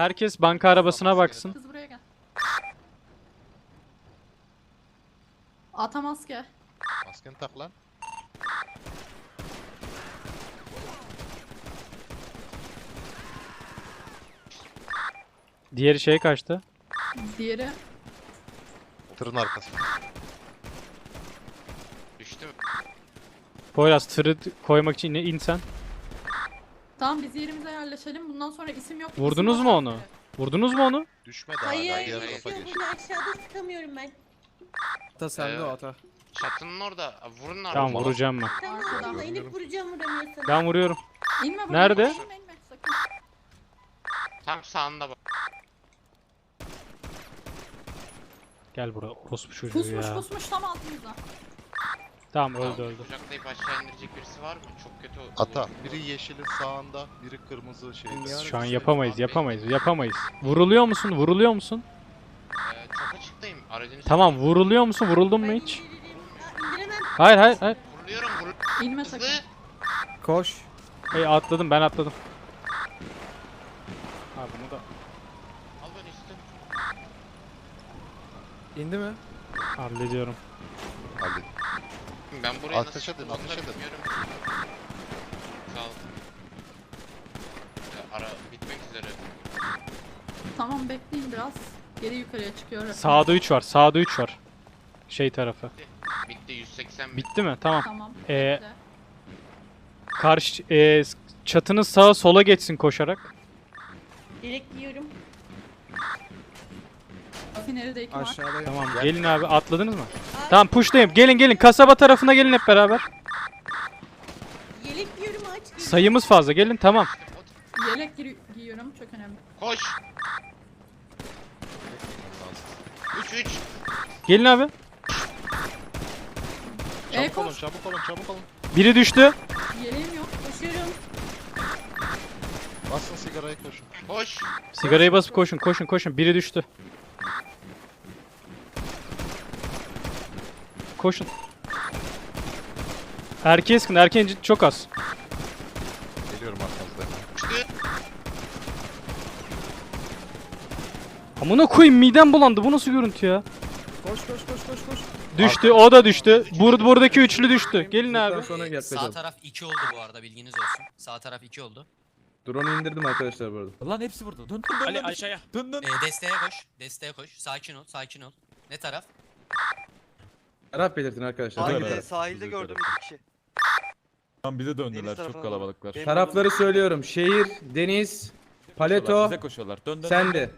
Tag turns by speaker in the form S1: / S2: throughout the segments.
S1: Herkes banka arabasına baksın.
S2: Kız buraya gel. Ata maske.
S3: Maskeni tak lan.
S1: Diğeri şey kaçtı.
S2: Diğeri
S3: Tırın arkasında.
S4: Düştü mü?
S1: Poyraz tırı t- koymak için ne in sen.
S2: Tamam biz yerimize yerleşelim. Bundan sonra isim yok.
S1: Vurdunuz
S2: isim
S1: mu
S2: var.
S1: onu? Vurdunuz mu onu?
S3: Düşmedi hala.
S5: Hayır, geçiyor
S3: geç.
S5: bunu aşağıda sıkamıyorum ben.
S6: Ata sende
S4: Ee,
S6: o ata.
S4: Çatının orada. Vurun abi.
S1: Tamam vuracağım ben.
S5: Tamam
S2: Arkadan
S5: inip vuracağım vuramıyorsan.
S1: Ben vuruyorum.
S2: İnme buradan.
S1: Nerede?
S2: İnme, inme, sakın.
S4: Tam sağında bak.
S1: Gel buraya orospu çocuğu
S2: Pusmuş
S1: ya.
S2: pusmuş tam altımızda.
S1: Tamam öldü öldü.
S4: Kucaklayıp aşağı indirecek birisi var mı? Çok kötü oldu.
S3: Ata. Biri yeşilin sağında, biri kırmızı şeyde.
S1: Şu an yapamayız yapamayız yapamayız. Vuruluyor musun? Vuruluyor musun?
S4: Ee, çok açıktayım. Aracın
S1: Tamam vuruluyor musun? Vuruldun mu hiç?
S5: indiremem.
S1: Hayır hayır hayır.
S4: Vuruluyorum vur.
S2: İnme
S4: Hızlı.
S2: sakın.
S6: Koş.
S1: Hey atladım ben atladım. Ha bunu da
S4: Al ben üstü.
S6: İndi mi?
S1: hallediyorum.
S3: Halledin.
S4: Ben buraya
S3: Ateş
S4: nasıl
S3: edin,
S4: da
S3: ateş edin.
S4: bilmiyorum. Ol. Ya, ara bitmek üzere.
S2: Tamam bekleyin biraz. Geri yukarıya çıkıyor.
S1: Sağda 3 var. Sağda 3 var. Şey tarafı.
S4: Bitti 180 bit.
S1: Bitti mi? Tamam.
S2: Tamam.
S1: Ee. Karşı e, çatının sağa sola geçsin koşarak.
S5: Direkt yiyorum.
S2: De iki var.
S6: Aşağıda.
S1: Tamam
S3: Gel.
S1: gelin abi atladınız mı? Tamam pushlayayım. Gelin gelin kasaba tarafına gelin hep beraber.
S5: Yelek yiyorum aç geliyor.
S1: Sayımız fazla gelin tamam.
S2: Yelek giri- giyiyorum çok önemli.
S4: Koş. 3 3.
S1: Gelin abi.
S2: E
S3: Çabuk olun,
S2: koş.
S3: çabuk olun, çabuk olun.
S1: Biri düştü.
S2: Yeleğim yok.
S5: Koşuyorum.
S3: Basın sigarayı koşun.
S4: Koş.
S1: Sigarayı basıp koşun koşun koşun. Biri düştü. Koşun. Erkeğe sıkın. Erkeğin çok az.
S3: Geliyorum arkanızda.
S1: Amına koyayım midem bulandı. Bu nasıl görüntü ya?
S6: Koş koş koş koş koş.
S1: Düştü. O da düştü. Bur buradaki üçlü düştü. Gelin abi.
S6: Sonra gel
S7: sağ taraf 2 oldu bu arada bilginiz olsun. Sağ taraf 2 oldu.
S6: Drone'u indirdim arkadaşlar bu arada.
S8: Lan hepsi burada. Dön dön dön.
S7: Ali
S8: dön.
S7: aşağıya.
S8: Dön dön.
S7: Ee, desteğe koş. Desteğe koş. Sakin ol. Sakin ol. Ne taraf?
S6: Taraf belirtin arkadaşlar.
S8: Sahilde,
S6: taraf?
S9: sahilde gördüm iki kişi.
S8: Lan bize döndüler.
S9: Deniz
S8: Çok
S9: tarafına
S8: kalabalıklar.
S9: Benim
S6: Tarafları söylüyorum. Şehir, deniz, paleto,
S8: Bize koşuyorlar. Dön dön.
S6: sen de.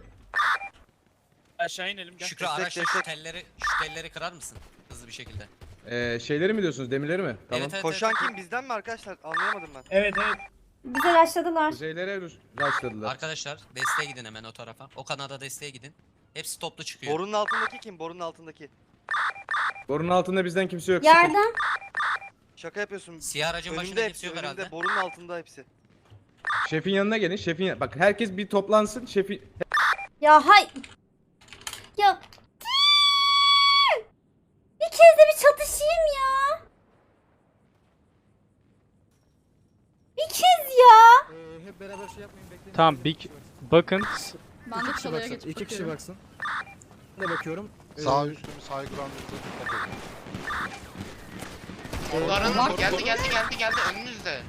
S9: Aşağı inelim gel.
S7: Şükrü
S9: Destek,
S7: araçla şu
S9: destek.
S7: telleri, şu telleri kırar mısın? Hızlı bir şekilde.
S6: Ee, şeyleri mi diyorsunuz? Demirleri mi? Tamam.
S7: Evet evet.
S9: Koşan
S7: evet.
S9: kim bizden mi arkadaşlar? Anlayamadım ben.
S10: Evet evet.
S5: Bize başladılar.
S6: Kuzeylere rushladılar.
S7: Arkadaşlar desteğe gidin hemen o tarafa. O kanada desteğe gidin. Hepsi toplu çıkıyor.
S9: Borunun altındaki kim? Borunun altındaki.
S6: Borunun altında bizden kimse yok.
S5: Yardım.
S9: Şaka yapıyorsun.
S7: Siyah aracın başında
S9: Önünde
S7: kimse
S9: hepsi,
S7: yok herhalde.
S9: Borunun altında hepsi.
S6: Şefin yanına gelin. Şefin yan- Bak herkes bir toplansın. Şefi
S5: Ya hay. Ya. Bir kez de bir çatışayım ya. Bir kez ya.
S6: Ee, hep beraber şey yapmayın bekleyin.
S1: Tamam big bakın.
S2: Ben de çalıya geçip
S6: İki kişi
S2: bakıyorum.
S6: baksın. Ne bakıyorum?
S3: Sağ üstümüz high ground'ımıza dikkat edin.
S4: Onların geldi geldi geldi geldi önünüzde.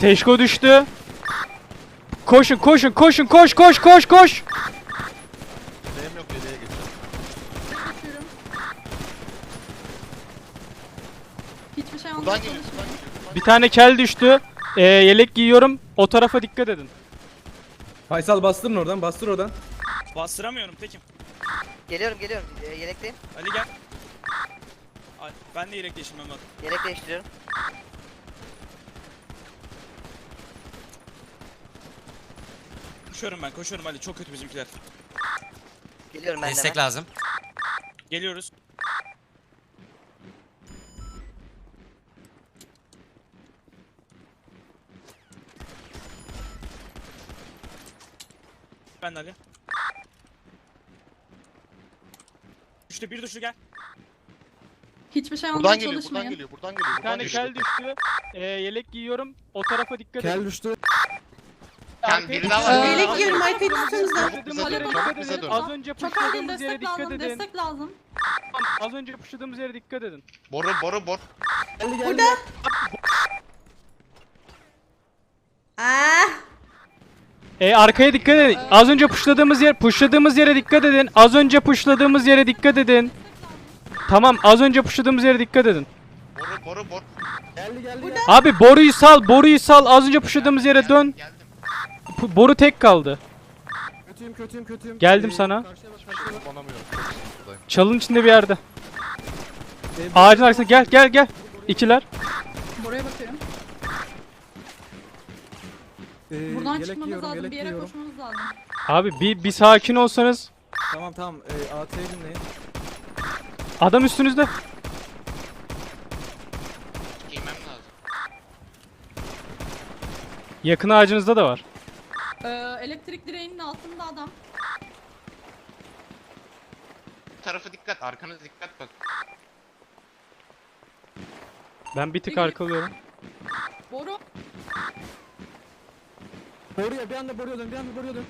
S1: Teşko düştü. Koşun koşun koşun koş koş koş koş.
S3: Yeleğim yok, yeleğe geçeceğim.
S2: Bakıyorum. Hiçbir şey anlamaya
S3: geliyor, buradan
S1: Bir tane kel düştü. Ee, yelek giyiyorum. O tarafa dikkat edin.
S6: Faysal bastırın oradan. Bastır oradan.
S10: Bastıramıyorum tekim.
S11: Geliyorum geliyorum. Ee, yelekteyim.
S10: Ali gel. Ay, Ben de yelek değiştirmem lazım.
S11: Yelek değiştiriyorum.
S10: Koşuyorum ben koşuyorum Ali çok kötü bizimkiler.
S11: Geliyorum ben de.
S7: Destek
S11: hemen.
S7: lazım.
S10: Geliyoruz. Ben de Ali. Düştü bir düştü gel.
S2: Hiçbir şey
S3: Buradan
S2: anlamaya
S3: geliyor, buradan
S2: çalışmayın.
S3: geliyor, buradan geliyor.
S1: Bir
S3: Buradan
S1: tane
S3: geliyor.
S1: kel düştü. Ee, yelek giyiyorum. O tarafa dikkat edin.
S6: Kel düştü.
S4: Kan biri daha
S2: Ee,
S4: var.
S2: yelek giyiyorum,
S3: Bize dön, bize
S1: edin.
S3: dön.
S1: Az önce
S2: Çok acil
S1: pushladığımız yere
S2: destek
S1: dikkat
S2: lazım.
S1: edin.
S2: Destek lazım.
S1: Tamam, Az önce pushladığımız yere dikkat edin.
S4: Boru boru boru.
S2: Burada.
S1: Ee, arkaya dikkat edin. Az önce pushladığımız yer, pushladığımız yere dikkat edin. Az önce pushladığımız yere dikkat edin. Tamam, az önce pushladığımız yere dikkat edin.
S4: Boru boru boru.
S6: Geldi geldi geldi.
S1: Abi boruyu sal, boruyu sal. Az önce pushladığımız yere dön. Boru tek kaldı.
S6: Kötüyüm kötüyüm kötüyüm.
S1: Geldim sana. Çalın içinde bir yerde.
S6: Ee,
S1: Ağacın arkasına gel, gel, gel. İkiler.
S2: Buraya bakıyorum.
S6: Ee,
S2: Buradan
S6: yelek
S2: çıkmamız lazım.
S6: yelek
S2: Bir yere koşmamız lazım.
S1: Abi bir, bir sakin olsanız.
S6: Tamam tamam. Ee, AT'yi dinleyin.
S1: Adam üstünüzde.
S4: Giymem lazım.
S1: Yakın ağacınızda da var.
S2: Ee, elektrik direğinin altında adam.
S4: Bu tarafı dikkat. Arkanız dikkat bak.
S1: Ben bir tık
S2: Peki.
S1: arkalıyorum.
S2: Boru.
S6: Boruya bir anda boruya dön bir anda boruya dön.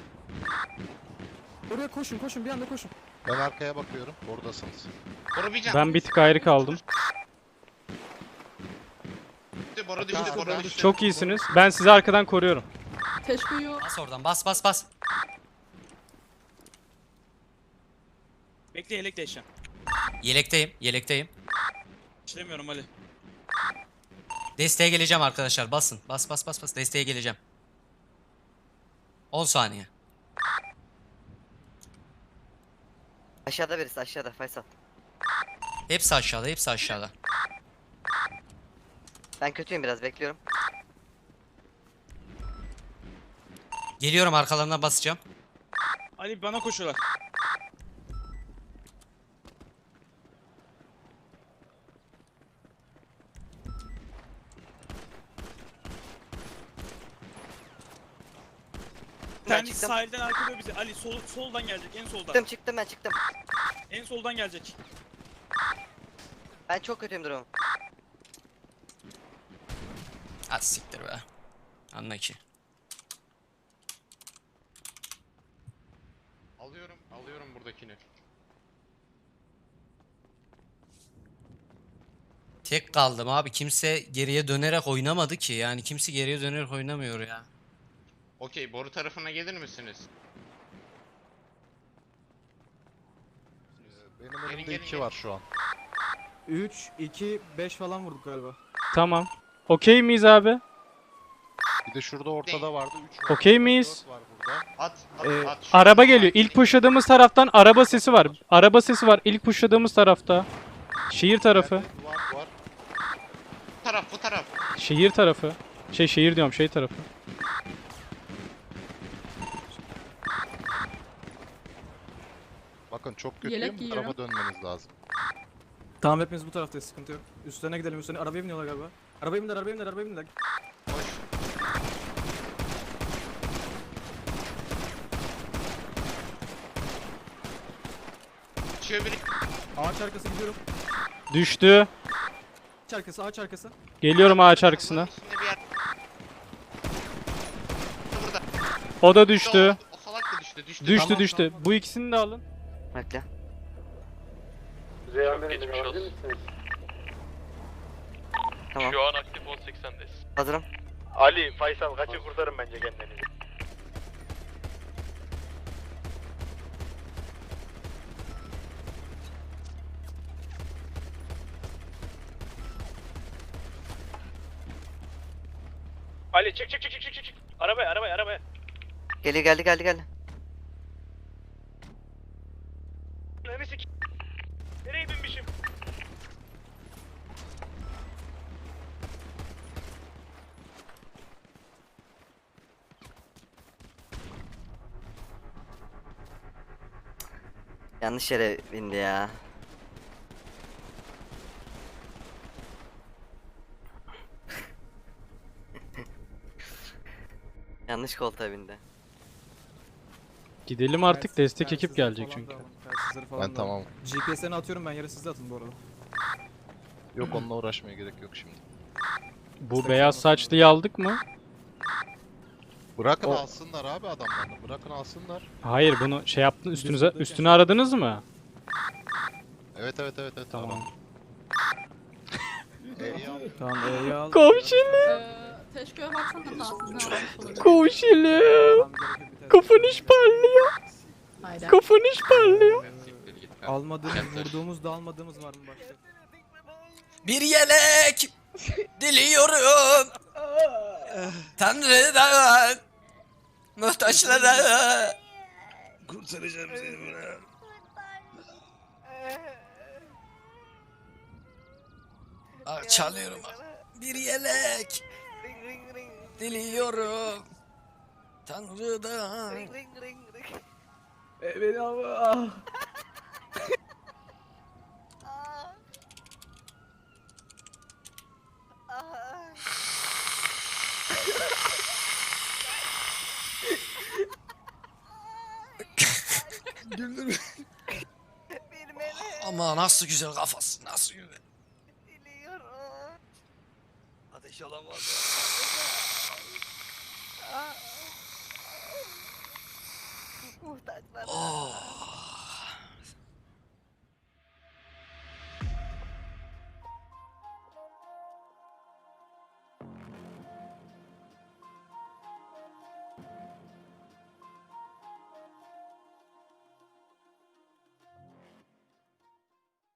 S6: Boruya koşun koşun bir anda koşun.
S3: Ben arkaya bakıyorum. Oradasınız.
S4: Boru bir can.
S1: Ben bir tık ayrı kaldım.
S4: Düştü, boru düştü, boru düştü.
S1: Çok iyisiniz. Ben sizi arkadan koruyorum.
S2: Teşkuyu.
S7: Bas oradan bas bas bas.
S10: Bekle yelek değişeceğim.
S7: Yelekteyim yelekteyim.
S10: İşlemiyorum Ali.
S7: Desteğe geleceğim arkadaşlar basın. Bas bas bas bas desteğe geleceğim. 10 saniye.
S11: Aşağıda birisi aşağıda Faysal.
S7: Hepsi aşağıda hepsi aşağıda.
S11: Ben kötüyüm biraz bekliyorum.
S7: Geliyorum arkalarına basacağım.
S10: Ali bana koşuyorlar. Tanesi
S11: çıktım.
S10: sahilden arkalıyor bizi. Ali sol, soldan gelecek en soldan.
S11: Çıktım çıktım ben çıktım.
S10: En soldan gelecek.
S11: Ben çok kötüyüm durumum.
S7: Ha siktir be. Anla ki.
S4: Alıyorum, alıyorum buradakini.
S7: Tek kaldım abi. Kimse geriye dönerek oynamadı ki. Yani kimse geriye dönerek oynamıyor ya.
S4: Okey, boru tarafına gelir misiniz?
S3: Ee, Benim önümde
S4: gelin,
S3: 2
S4: gelin.
S3: var şu an.
S6: 3, 2, 5 falan vurduk galiba.
S1: Tamam. Okey miyiz abi?
S3: Bir de şurada ortada vardı. 3 var.
S1: Okey miyiz?
S3: 4 var burada.
S4: At, at,
S6: Ee,
S4: at.
S1: Araba geliyor. İlk pushladığımız taraftan araba sesi var. Araba sesi var. İlk pushladığımız tarafta. Şehir tarafı.
S3: Nerede? Duvar var.
S4: Bu taraf, bu taraf.
S1: Şehir tarafı. Şey şehir diyorum şey tarafı.
S3: Bakın çok
S2: Yelek
S3: kötüyüm. Bu
S2: giyiyorum.
S3: tarafa dönmeniz lazım.
S6: Tamam hepimiz bu taraftayız sıkıntı yok. Üstlerine gidelim üstlerine. Arabaya biniyorlar galiba. Arabaya bindiler arabaya bindiler arabaya bindiler.
S4: Çıkıyor biri.
S6: Ağaç arkası gidiyorum.
S1: Düştü.
S6: Ağaç arkası ağaç arkası.
S1: Geliyorum ağaç arkasına.
S4: Bunun üstünde bir yer. Burada.
S1: O da düştü.
S4: o salak da düştü, düştü.
S1: Düştü
S4: Tamam,
S1: düştü. Bu ikisini de alın.
S11: Bekle. Tamam.
S3: an aktif 18'deyiz.
S11: Hazırım.
S3: Ali, Faysal kaçı kurtarın bence kendinizi.
S10: Ali çık çık çık çık çık çık. Arabaya arabaya arabaya.
S11: Geliyor geldi geldi geldi. Yanlış yere bindi ya. Yanlış koltuğa bindi.
S1: Gidelim artık
S6: Telsiz-
S1: destek ekip
S6: telsizleri
S1: gelecek
S6: falan
S1: çünkü.
S6: da alın, telsizleri falan
S3: Ben
S6: da alın.
S3: tamam.
S6: GPS'ini atıyorum ben yere siz de atın bu arada.
S3: Yok onunla uğraşmaya gerek yok şimdi.
S1: Bu beyaz saçlıyı aldık mı?
S3: Bırakın
S1: O-
S3: alsınlar abi adamlarını. Bırakın alsınlar.
S1: Hayır bunu şey yaptın üstünüze üstünü aradınız mı?
S3: Evet evet evet evet.
S1: Tamam.
S3: E'yi al.
S6: Tamam E'yi al.
S1: Komşilim,
S2: Ee, Teşko'ya baksana almış olabilir.
S1: komşilim.
S6: Tamam, gerek yok, biter.
S1: Kafanış parlıyor, kafanış parlıyor.
S6: Almadığımız, vurduğumuz da almadığımız var mı başka?
S7: Bir yelek diliyorum. Tanrı'dan muhtaçlara. Kurtaracağım seni buradan. Ah, çalıyorum. Bir yelek diliyorum. Tanrı'dan.
S6: E, beni al.
S7: Ama nasıl güzel kafası, nasıl güzel.
S9: Ateş alamaz.
S7: Oh.